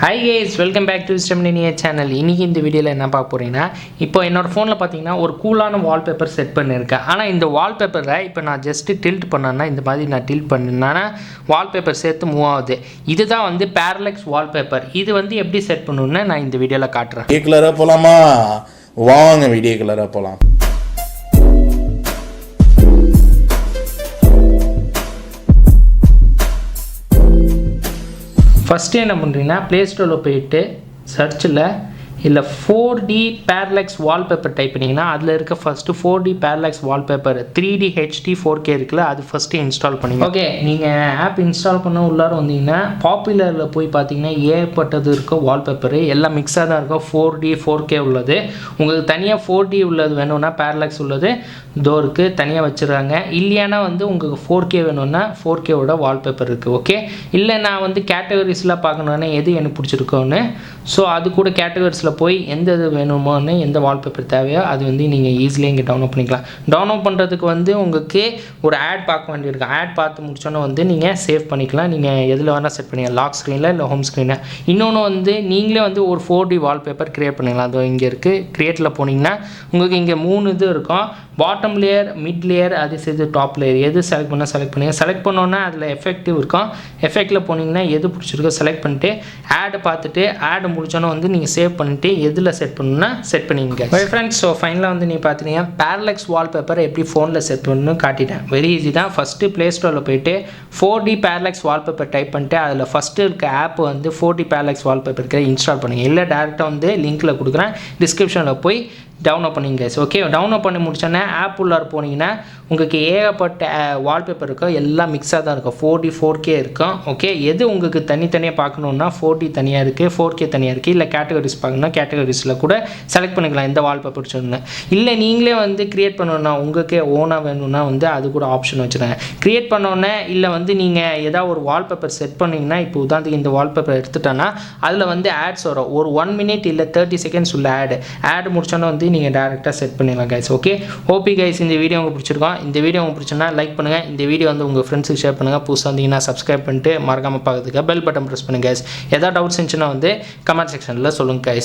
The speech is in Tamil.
Hi guys welcome back to ஸ்டெம்னினிய channel இன்றைக்கி இந்த வீடியோவில் என்ன பார்க்க போகிறீங்கன்னா இப்போ என்னோடய ஃபோனில் பார்த்தீங்கன்னா ஒரு கூலான வால்பேப்பர் செட் பண்ணியிருக்கேன் ஆனால் இந்த வால்பேப்பரை இப்போ நான் ஜஸ்ட்டு டில்ட் பண்ணேன்னா இந்த மாதிரி நான் டில்ட் பண்ணேன்னா வால்பேப்பர் சேர்த்து மூவ் ஆகுது. இதுதான் வந்து பேரலெக்ஸ் வால்பேப்பர் இது வந்து எப்படி செட் பண்ணணுன்னு நான் இந்த வீடியோவில் காட்டுறேன். வீடியோ கலராக போகலாமா வாங்க வீடியோ கலராக போகலாம் ஃபஸ்ட்டு என்ன பண்ணுறீங்கன்னா ப்ளே ஸ்டோரில் போயிட்டு சர்ச்சில் இல்லை four D parallax wallpaper type பண்ணிங்கன்னா அதில் இருக்க first four D parallax wallpaper three D HD four K இருக்குல்ல அது ஃபஸ்ட்டு இன்ஸ்டால் பண்ணிங்க. ஓகே நீங்கள் ஆப் இன்ஸ்டால் பண்ண உள்ளார வந்தீங்கன்னா பாப்புலரில் போய் பார்த்தீங்கன்னா ஏற்பட்டது இருக்க வால்பேப்பர் எல்லாம் மிக்ஸாக தான் இருக்கும். ஃபோர் டி ஃபோர் கே உள்ளது. உங்களுக்கு தனியாக ஃபோர் டி உள்ளது வேணும்னா பேரலாக்ஸ் உள்ளது. டோருக்கு தனியாக வச்சுருக்காங்க இல்லையானா வந்து உங்களுக்கு ஃபோர் கே வேணும்னா ஃபோர் கேவோட வால்பேப்பர் இருக்குது ஓகே இல்லை நான் வந்து கேட்டகரிஸில் பார்க்கணுன்னா எது எனக்கு பிடிச்சிருக்கோன்னு ஸோ அது கூட கேட்டகரிஸில் போய் எந்த இது வேணுமோன்னு எந்த வால்பேப்பர் தேவையோ அது வந்து நீங்கள் ஈஸியாக இங்கே டவுன்லோட் பண்ணிக்கலாம். டவுன்லோட் பண்ணுறதுக்கு வந்து உங்களுக்கு ஒரு ஆட் பார்க்க வேண்டியிருக்கும் ஆட் பார்த்து முடிச்சோன்னே வந்து நீங்கள் சேவ் பண்ணிக்கலாம். நீங்கள் எதில் வேணால் செட் பண்ணிக்கலாம் லாக் ஸ்க்ரீனில் இல்லை ஹோம் ஸ்க்ரீனில் இன்னொன்று வந்து நீங்களே வந்து ஒரு ஃபோர் டி வால்பேப்பர் க்ரியேட் பண்ணிக்கலாம். அது இங்கே இருக்குது க்ரியேட்டில் போனீங்கன்னா உங்களுக்கு இங்கே மூணு இது இருக்கும். பாட்டம் லேயர் மிட் லேயர் அது சேர்த்து டாப் லேயர் எது செலக்ட் பண்ணால் செலக்ட் பண்ணுங்க. செலக்ட் பண்ணோன்னா அதில் எஃபெக்டிவ் இருக்கும். எஃபெக்டில் போனீங்கன்னா எது பிடிச்சிருக்கோ செலக்ட் பண்ணிட்டு ஆடை பார்த்துட்டு ஆடை முடிச்சோன்னே வந்து நீங்கள் சேவ் பண்ணிட்டு எதில் செட் பண்ணணும்னா செட் பண்ணிங்க ஓகே ஃப்ரெண்ட்ஸ் ஸோ ஃபைனலாக வந்து நீ பார்த்தீங்கன்னா பேரலெக்ஸ் வால்பேப்பர் எப்படி ஃபோனில் செட் பண்ணணும்னு காட்டிட்டேன். வெரி ஈஸி தான். ஃபஸ்ட்டு ப்ளே ஸ்டோரில் போயிட்டு four D parallax wallpaper type பண்ணிட்டு அதில் ஃபஸ்ட்டு இருக்க ஆப் வந்து four D parallax wallpaper install பண்ணுங்க. இல்லை டேரெக்டாக வந்து லிங்க்கில் கொடுக்குறேன். டிஸ்கிரிப்ஷனில் போய் டவுன்லோட் பண்ணிங்க சார் ஓகே டவுன்லோட் பண்ணி முடிச்சோன்னே ஆப் உள்ளார போனீங்கன்னா உங்களுக்கு ஏகப்பட்ட வால்பேப்பர் இருக்கும் எல்லாம் மிக்ஸாக தான் இருக்கும். ஃபோர் டி ஃபோர் கே இருக்கும். ஓகே எது உங்களுக்கு தனித்தனியாக பார்க்கணுன்னா ஃபோர்டி தனியாக இருக்குது ஃபோர் கே தனியாக இருக்குது இல்லை கேட்டகரிஸ் பார்க்கணுன்னா கேட்டகரிஸில் கூட செலக்ட் பண்ணிக்கலாம். எந்த வால்பேப்பர் சொன்னு இல்லை நீங்களே வந்து க்ரியேட் பண்ணணுன்னா உங்களுக்கே ஓனாக வேணும்னா வந்து அது கூட ஆப்ஷன் வச்சுருங்க க்ரியேட் பண்ணோன்னே இல்லை வந்து நீங்கள் ஏதாவது ஒரு வால்பேப்பர் செட் பண்ணீங்கன்னா இப்போ உதாரணத்துக்கு இந்த வால்பேப்பர் எடுத்துட்டோன்னா அதில் வந்து ஆட்ஸ் வரும். ஒரு ஒன் மினிட் இல்லை தேர்ட்டி செகண்ட்ஸ் உள்ள ஆடு ஆட் முடிச்சோன்னே வந்து நீங்கள் டேரெக்டாக செட் பண்ணிடலாம் கைஸ் ஓகே ஓபி கைஸ் இந்த வீடியோ உங்களுக்கு பிடிச்சிருக்கோம் இந்த வீடியோ உங்களுக்கு பிடிச்சிருந்தா லைக் பண்ணுங்கள் இந்த வீடியோ வந்து உங்கள் ஃப்ரெண்ட்ஸுக்கு ஷேர் பண்ணுங்கள் புதுசாக வந்தீங்கன்னா சப்ஸ்கிரைப் பண்ணிட்டு மறக்காமல் பார்க்குறதுக்கு பெல் பட்டன் ப்ரெஸ் பண்ணுங்கள் கைஸ் ஏதாவது டவுட்ஸ் இருந்துச்சுன்னா வந்து கமெண்ட் செக்ஷனில் சொல்லுங்கள் கைஸ்